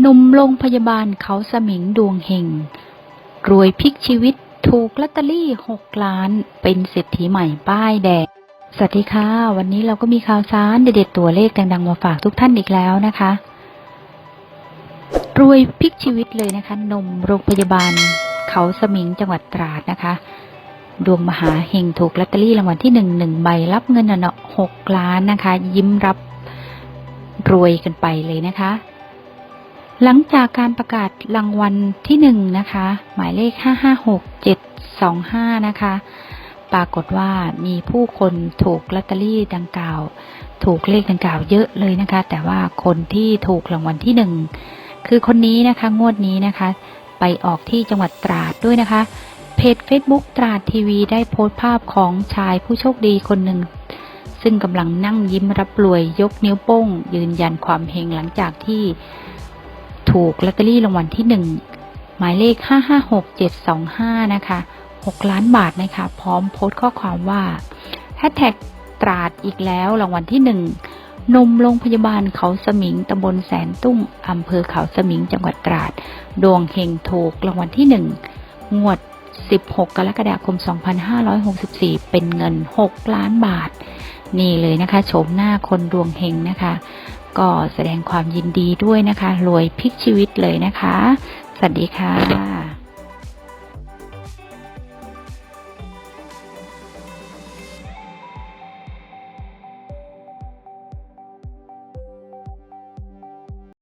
หนุ่มโรงพยาบาลเขาสมิงดวงเฮงรวยพลิกชีวิตถูกลอตเตอรี่6ล้าน เป็นเศรษฐีใหม่ป้ายแดง สวัสดีค่ะ วันนี้เราก็มีข่าวสารเด็ดๆตัวเลขดังๆมาฝากทุกท่านอีกแล้วนะคะ รวยพลิกชีวิตเลยนะคะหนมโรงพยาบาล เขาสมิงจังหวัดตราดนะคะ ดวงมหาเฮงถูกลอตเตอรี่รางวัลที่หนึ่งหนึ่งใบรับเงินเนาะหกล้านนะคะ ยิ้มรับรวยกันไปเลยนะคะ หลังจากการประกาศรางวัลที่หนึ่งนะคะ หมายเลข 556725 นะคะ ปรากฏว่ามีผู้คนถูกลอตเตอรี่ดังกล่าว ถูกเลขดังกล่าวเยอะเลยนะคะ แต่ว่าคนที่ถูกรางวัลที่หนึ่งคือคนนี้นะคะ งวดนี้นะคะ ไปออกที่จังหวัดตราดด้วยนะคะ เพจ Facebook ตราดทีวีได้โพสต์ภาพของชายผู้โชคดีคนหนึ่งซึ่งกำลังนั่งยิ้มรับรวยยกนิ้วโป้ง ยืนยันความเฮงหลังจากที่ ถูกลอตเตอรี่รางวัลที่หนึ่งหมายเลข 556725 นะคะ 6 ล้านบาทนะคะ พร้อมโพสต์ข้อความว่าแฮชแท็กตราดอีกแล้วรางวัลที่หนึ่งนมโรงพยาบาลเขาสมิงตำบลแสนตุ้งอำเภอเขาสมิงจังหวัดตราด ดวงเฮงถูกรางวัลที่หนึ่งงวด 16 กรกฎาคม 2564 เป็นเงิน 6 ล้านบาท นี่เลยนะคะ โฉมหน้าคนดวงเฮงนะคะ ก็แสดงความยินดีด้วยนะคะ รวยพลิกชีวิตเลยนะคะ สวัสดีค่ะ